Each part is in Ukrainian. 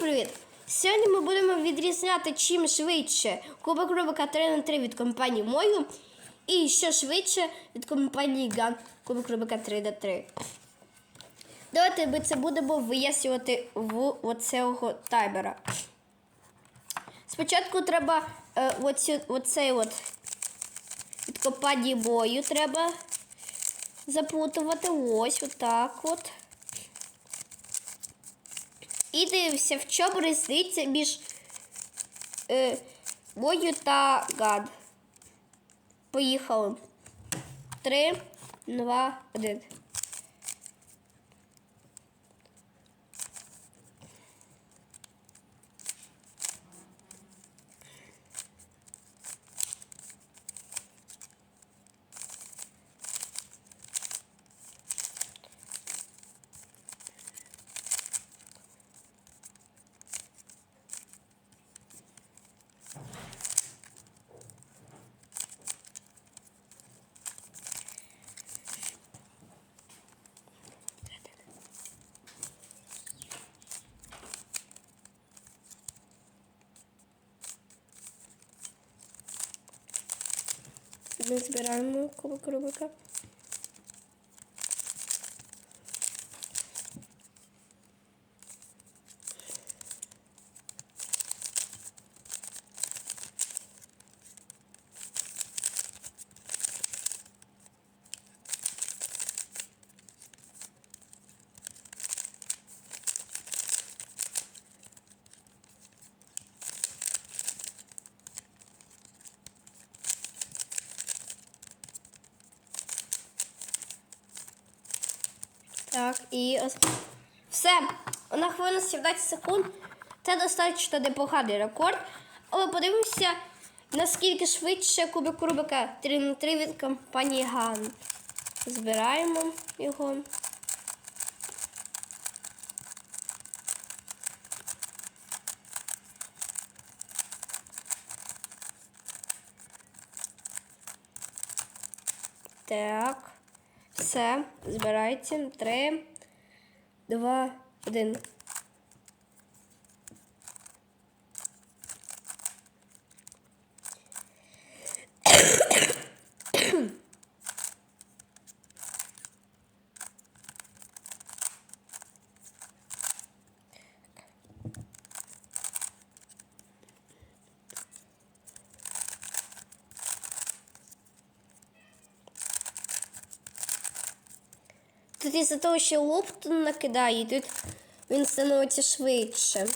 привіт! Сьогодні ми будемо відрізняти чим швидше Кубок Рубика 3 на 3 від компанії Мою і що швидше від компанії Ган Кубок Рубика 3 на 3. Давайте ми це будемо вияснювати в оцього таймера. Спочатку треба е, оцю, оцей от від компанії Мою треба заплутувати. Ось отак от. І дивився, в чому різниця між е, мою та гад. Поїхали. Три, два, один. Ми збираємо кубок Рубика. Так, і ос- все. На хвилину 17 секунд. Це достатньо непоганий рекорд. Але подивимося, наскільки швидше кубик Рубика 3 на 3 від компанії Ган. Збираємо його. Так. Все, збирайте. Три, два, один. Тут із-за того, що луп тут накидає, тут він становиться швидше.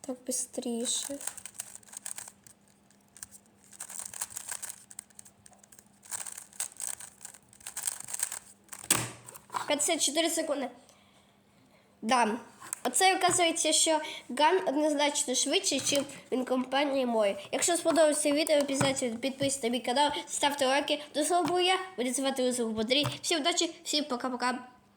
Так быстріше. П'ятдесят чотири секунди. Да. Оце оказується, що Ган однозначно швидше, ніж він компанії моє. Якщо сподобалося відео, обов'язково підписуйтесь на мій канал, ставте лайки. До слова був я, буду звати Усух Бодрій. Всім удачі, всім пока-пока.